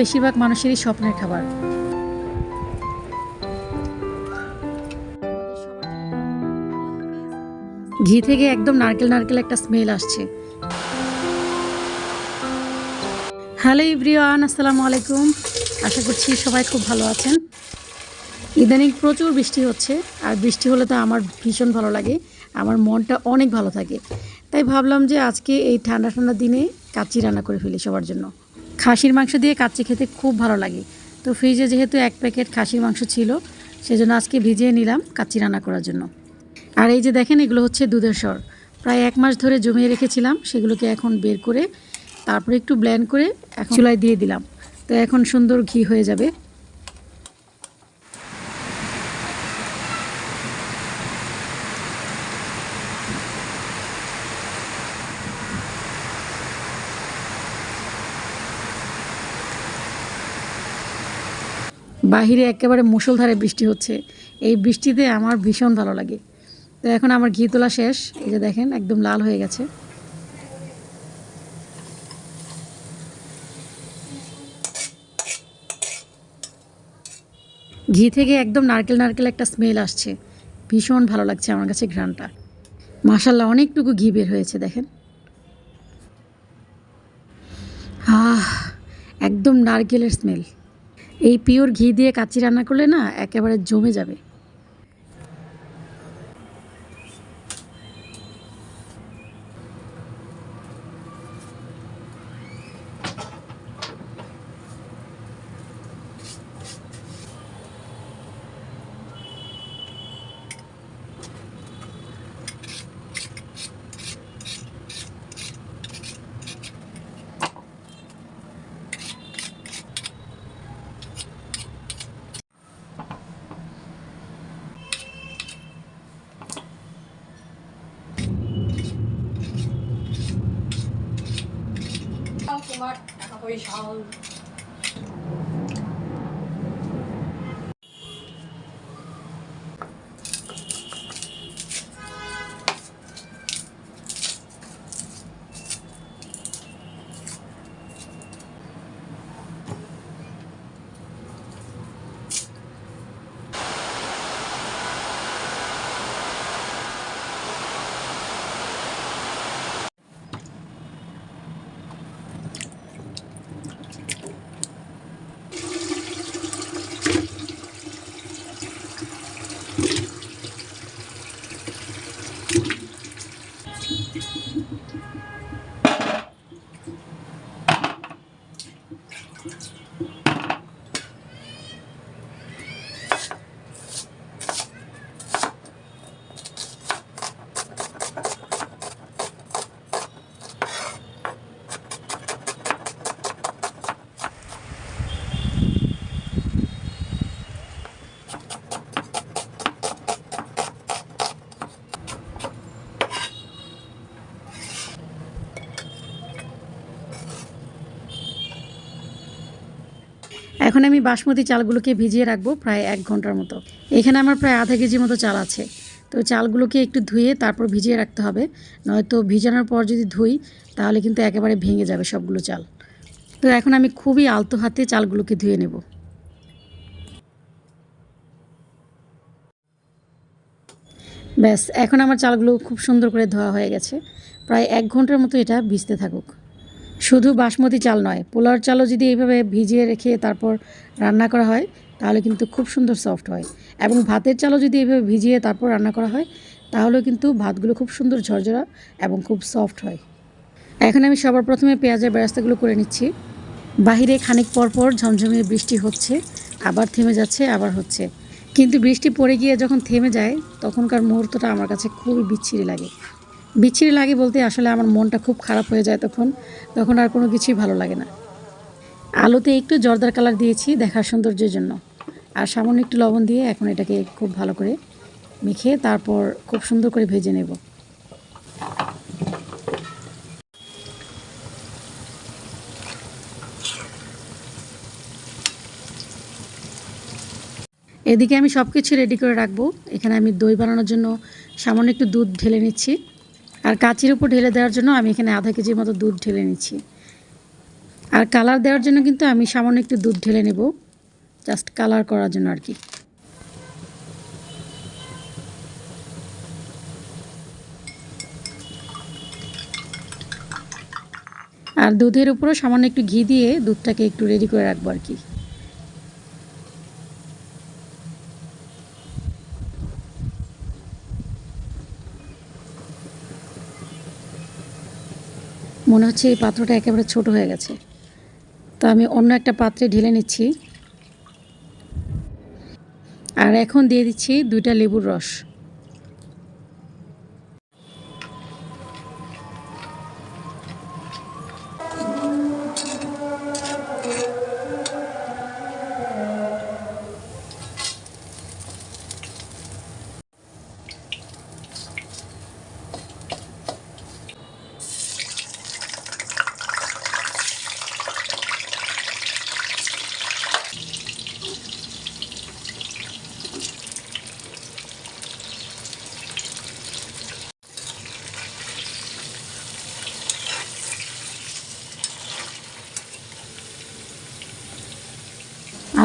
বেশিরভাগ মানুষেরই স্বপ্নের খাবার। ঘি থেকে একদম নারকেল নারকেল একটা স্মেল আসছে। হ্যালো ইব্রিয়ান আসসালামু আলাইকুম। আশা করছি সবাই খুব ভালো আছেন। ইদানিং প্রচুর বৃষ্টি হচ্ছে, আর বৃষ্টি হলে তো আমার ভীষণ ভালো লাগে, আমার মনটা অনেক ভালো থাকে। তাই ভাবলাম যে আজকে এই ঠান্ডা ঠান্ডা দিনে কাচ্চি রান্না করে ফেলি সবার জন্য। খাসির মাংস দিয়ে কাচ্চি খেতে খুব ভালো লাগে। তো ফ্রিজে যেহেতু এক প্যাকেট খাসির মাংস ছিল, সেজন্য আজকে ভিজিয়ে নিলাম কাচ্চি রান্না করার জন্য। আর এই যে দেখেন, এগুলো হচ্ছে দুধের স্বর প্রায় এক মাস ধরে জমিয়ে রেখেছিলাম, সেগুলোকে এখন বের করে, তারপরে একটু ব্ল্যান্ড করে এখন চুলায় দিয়ে দিলাম। তো এখন সুন্দর ঘি হয়ে যাবে। বাহিরে একেবারে মুষলধারে বৃষ্টি হচ্ছে। এই বৃষ্টিতে আমার ভীষণ ভালো লাগে। তো এখন আমার ঘি তোলা শেষ। এই যে দেখেন, একদম লাল হয়ে গেছে। ঘি থেকে একদম নারকেল নারকেল একটা স্মেল আসছে। ভীষণ ভালো লাগছে আমার কাছে ঘ্রাণটা। মাসাল্লাহ অনেকটুকু ঘি বের হয়েছে, দেখেন। আহ, একদম নারকেলের স্মেল। এই পিওর ঘি দিয়ে কাচ্চি রান্না করলে না একেবারে জমে যাবে। টাকা পয়সা এখন আমি বাসমতি চালগুলোকে ভিজিয়ে রাখব প্রায় এক ঘণ্টার মতো। এখানে আমার প্রায় আধা কেজি মতো চাল আছে। তো চালগুলোকে একটু ধুয়ে তারপর ভিজিয়ে রাখতে হবে। নয়তো ভিজানোর পর যদি ধুই, তাহলে কিন্তু একেবারে ভেঙে যাবে সবগুলো চাল। তো এখন আমি খুবই আলতো হাতে চালগুলোকে ধুয়ে নেব। ব্যাস, এখন আমার চালগুলো খুব সুন্দর করে ধোয়া হয়ে গেছে। প্রায় এক ঘণ্টার মতো এটা ভিজতে থাকুক। শুধু বাসমতি চাল নয় পোলার চালও যদি এইভাবে ভিজিয়ে রেখে তারপর রান্না করা হয়, তাহলে কিন্তু খুব সুন্দর সফট হয়। এবং ভাতের চালও যদি এইভাবে ভিজিয়ে তারপর রান্না করা হয়, তাহলেও কিন্তু ভাতগুলো খুব সুন্দর ঝরঝরা এবং খুব সফট হয়। এখন আমি সবার প্রথমে পেঁয়াজের ব্যবস্থাগুলো করে নিচ্ছি। বাহিরে খানিক পর পর ঝমঝমিয়ে বৃষ্টি হচ্ছে, আবার থেমে যাচ্ছে, আবার হচ্ছে। কিন্তু বৃষ্টি পড়ে গিয়ে যখন থেমে যায়, তখনকার মুহূর্তটা আমার কাছে খুবই বিচ্ছিরি লাগে। বিচ্ছিরি লাগে বলতে আসলে আমার মনটা খুব খারাপ হয়ে যায় তখন। তখন আর কোনো কিছুই ভালো লাগে না। আলুতে একটু জর্দার কালার দিয়েছি দেখার সৌন্দর্যের জন্য। আর সামান্য একটু লবণ দিয়ে এখন এটাকে খুব ভালো করে মেখে তারপর খুব সুন্দর করে ভেজে নেব। এদিকে আমি সব কিছু রেডি করে রাখব। এখানে আমি দই বানানোর জন্য সামান্য একটু দুধ ঢেলে নিচ্ছি। আর কাচির উপর ঢেলে দেওয়ার জন্য আমি এখানে আধা কেজির মতো দুধ ঢেলে নিচ্ছি। আর কালার দেওয়ার জন্য কিন্তু আমি সামান্য একটু দুধ ঢেলে নেব। জাস্ট কালার করার জন্য আর কি। আর দুধের উপরও সামান্য একটু ঘি দিয়ে দুধটাকে একটু রেডি করে রাখব আর কি। মনে হচ্ছে এই পাত্রটা একেবারে ছোট হয়ে গেছে। তো আমি অন্য একটা পাত্রে ঢেলে নিচ্ছি। আর এখন দিয়ে দিচ্ছি দুইটা লেবুর রস।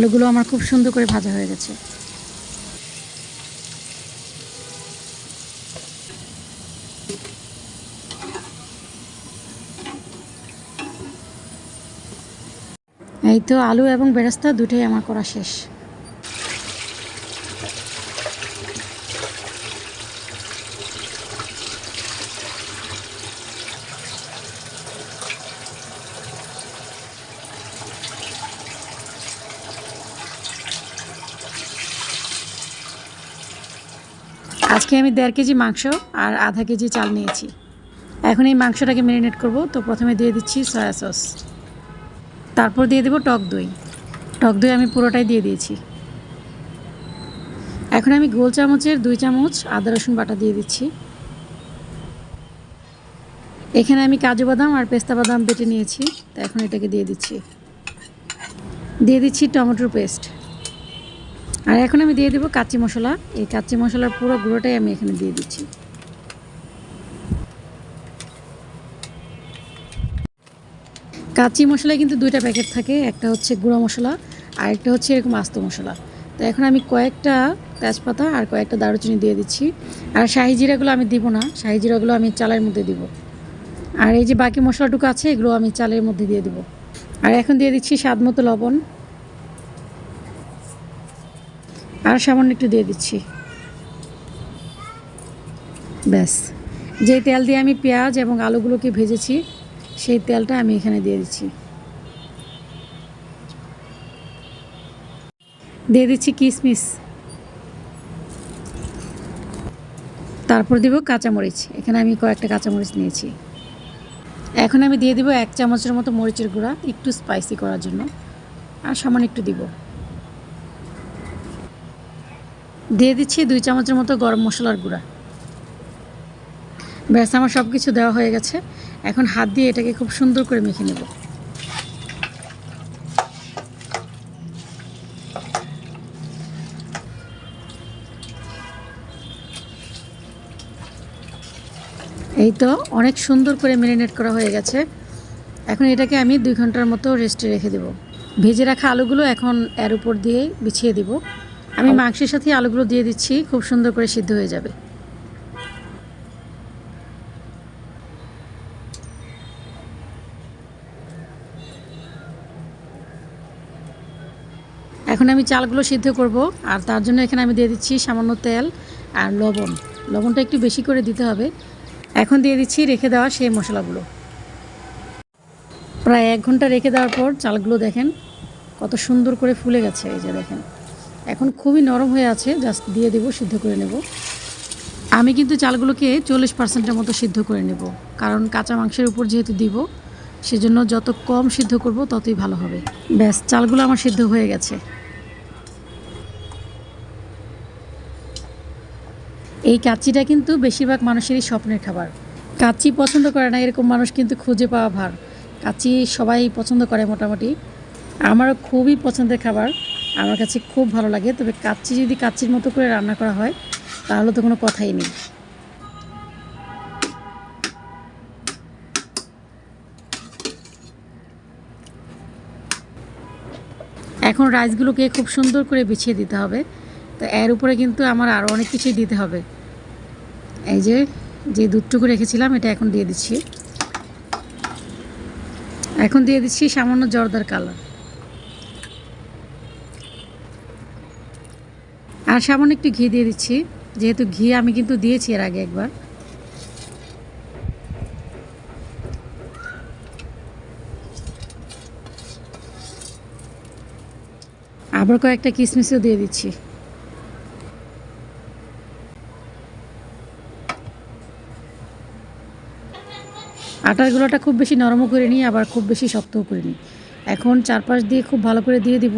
আলুগুলো আমার খুব সুন্দর করে ভাজা হয়ে গেছে। এই তো আলু এবং বেরেস্তা দুটোই আমার করা শেষ। আজকে আমি দেড় কেজি মাংস আর আধা কেজি চাল নিয়েছি। এখন এই মাংসটাকে ম্যারিনেট করব। তো প্রথমে দিয়ে দিচ্ছি সয়া সস তারপর দিয়ে দেবো টক দই। টক দই আমি পুরোটাই দিয়ে দিয়েছি। এখন আমি গোল চামচের দুই চামচ আদা রসুন বাটা দিয়ে দিচ্ছি। এখানে আমি কাজু বাদাম আর পেস্তা বাদাম বেটে নিয়েছি। তো এখন এটাকে দিয়ে দিচ্ছি। দিয়ে দিচ্ছি টমেটোর পেস্ট। আর এখন আমি দিয়ে দেবো কাচ্চি মশলা। এই কাচ্চি মশলার পুরো গুঁড়োটাই আমি এখানে দিয়ে দিচ্ছি। কাচ্চি মশলায় কিন্তু দুইটা প্যাকেট থাকে, একটা হচ্ছে গুঁড়ো মশলা আর একটা হচ্ছে এরকম আস্ত মশলা। তো এখন আমি কয়েকটা তেজপাতা আর কয়েকটা দারুচিনি দিয়ে দিচ্ছি। আর শাহি জিরাগুলো আমি দিব না, শাহি জিরাগুলো আমি চালের মধ্যে দিব। আর এই যে বাকি মশলাটুকু আছে, এগুলো আমি চালের মধ্যে দিয়ে দিব। আর এখন দিয়ে দিচ্ছি স্বাদ মতো লবণ। আর সামান্য একটু দিয়ে দিচ্ছি। ব্যাস। যে তেল দিয়ে আমি পেঁয়াজ এবং আলুগুলোকে ভেজেছি, সেই তেলটা আমি এখানে দিয়ে দিচ্ছি। দিয়ে দিচ্ছি কিশমিশ তারপর দিব কাঁচামরিচ। এখানে আমি কয়েকটা কাঁচামরিচ নিয়েছি। এখন আমি দিয়ে দিব এক চামচের মতো মরিচের গুঁড়া, একটু স্পাইসি করার জন্য। আর সামান্য একটু দিব। দিয়ে দিচ্ছি দুই চামচের মতো গরম মশলার গুঁড়া। ব্যাস, আমার সব কিছু দেওয়া হয়ে গেছে। এখন হাত দিয়ে এটাকে খুব সুন্দর করে মেখে নেব। এই তো অনেক সুন্দর করে ম্যারিনেট করা হয়ে গেছে। এখন এটাকে আমি দুই ঘণ্টার মতো রেস্টে রেখে দেব। ভেজে রাখা আলুগুলো এখন এর উপর দিয়ে বিছিয়ে দিব। আমি মাংসের সাথে আলুগুলো দিয়ে দিচ্ছি, খুব সুন্দর করে সিদ্ধ হয়ে যাবে। এখন আমি চালগুলো সিদ্ধ করব, আর তার জন্য এখানে আমি দিয়ে দিচ্ছি সামান্য তেল আর লবণ। লবণটা একটু বেশি করে দিতে হবে। এখন দিয়ে দিচ্ছি রেখে দেওয়া সেই মশলাগুলো। প্রায় এক ঘণ্টা রেখে দেওয়ার পর চালগুলো দেখেন কত সুন্দর করে ফুলে গেছে, এই যে দেখেন। এখন খুবই নরম হয়ে আছে জাস্ট দিয়ে দেবো, সিদ্ধ করে নেব। আমি কিন্তু চালগুলোকে চল্লিশ পার্সেন্টের মতো সিদ্ধ করে নেব, কারণ কাঁচা মাংসের উপর যেহেতু দিব, সেজন্য যত কম সিদ্ধ করব ততই ভালো হবে। ব্যাস, চালগুলো আমার সিদ্ধ হয়ে গেছে। এই কাচ্চিটা কিন্তু বেশিরভাগ মানুষেরই স্বপ্নের খাবার। কাচ্চি পছন্দ করে না, এরকম মানুষ কিন্তু খুঁজে পাওয়া ভার। কাচ্চি সবাই পছন্দ করে মোটামুটি। আমারও খুবই পছন্দের খাবার। আমার কাছে খুব ভালো লাগে, তবে কাচ্চি যদি কাচ্চির মতো করে রান্না করা হয়, তাহলে তো কোনো কথাই নেই। এখন রাইসগুলোকে খুব সুন্দর করে বিছিয়ে দিতে হবে, তো এর উপরে কিন্তু আমার আরও অনেক কিছুই দিতে হবে। এই যে যে দুধটুকু রেখেছিলাম, এটা এখন দিয়ে দিচ্ছি। এখন দিয়ে দিচ্ছি সামান্য জর্দার কালার। আর সামান্য একটু ঘি দিয়ে দিচ্ছি। যেহেতু ঘি আমি কিন্তু দিয়েছি এর আগে একবার। আবার কয়েকটা কিশমিশও দিয়ে দিচ্ছি। আটার গুঁড়োটা খুব বেশি নরমও করে নিই, আবার খুব বেশি শক্তও করে নিই। এখন চারপাশ দিয়ে খুব ভালো করে দিয়ে দিব,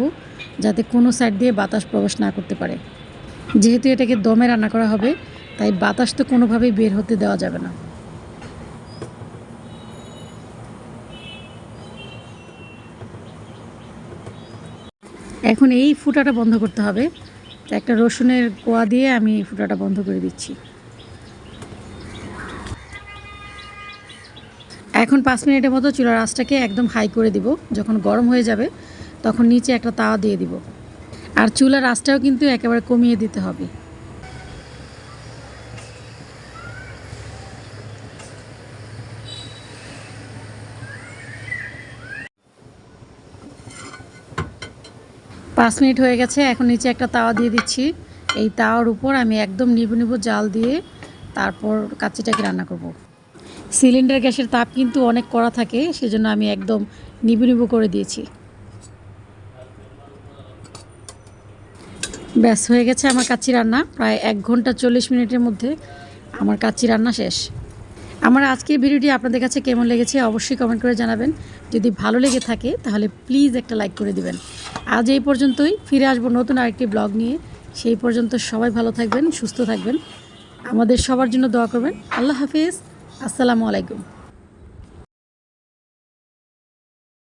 যাতে কোনো সাইড দিয়ে বাতাস প্রবেশ না করতে পারে। যেহেতু এটাকে দমে রান্না করা হবে, তাই বাতাস তো কোনোভাবেই বের হতে দেওয়া যাবে না। এখন এই ফুটাটা বন্ধ করতে হবে। একটা রসুনের কোয়া দিয়ে আমি এই ফুটাটা বন্ধ করে দিচ্ছি। এখন পাঁচ মিনিটের মতো চুলার আঁচটাকে একদম হাই করে দিব। যখন গরম হয়ে যাবে, তখন নিচে একটা তাওয়া দিয়ে দিব। আর চুলার আঁচটাও কিন্তু একেবারে কমিয়ে দিতে হবে। পাঁচ মিনিট হয়ে গেছে, এখন নিচে একটা তাওয়া দিয়ে দিচ্ছি। এই তাওয়ার উপর আমি একদম নিবু নিবু জাল দিয়ে তারপর কাচ্চিটাকে রান্না করব। সিলিন্ডার গ্যাসের তাপ কিন্তু অনেক কড়া থাকে, সেজন্য আমি একদম নিবু নিবু করে দিয়েছি। ব্যাস, হয়ে গেছে আমার কাচ্চি রান্না। প্রায় এক ঘণ্টা চল্লিশ মিনিটের মধ্যে আমার কাচ্চি রান্না শেষ। আমার আজকের ভিডিওটি আপনাদের কাছে কেমন লেগেছে অবশ্যই কমেন্ট করে জানাবেন। যদি ভালো লেগে থাকে, তাহলে প্লিজ একটা লাইক করে দিবেন। আজ এই পর্যন্তই, ফিরে আসব নতুন আরেকটি ব্লগ নিয়ে। সেই পর্যন্ত সবাই ভালো থাকবেন, সুস্থ থাকবেন। আমাদের সবার জন্য দোয়া করবেন। আল্লাহ হাফিজ। আসসালামু আলাইকুম।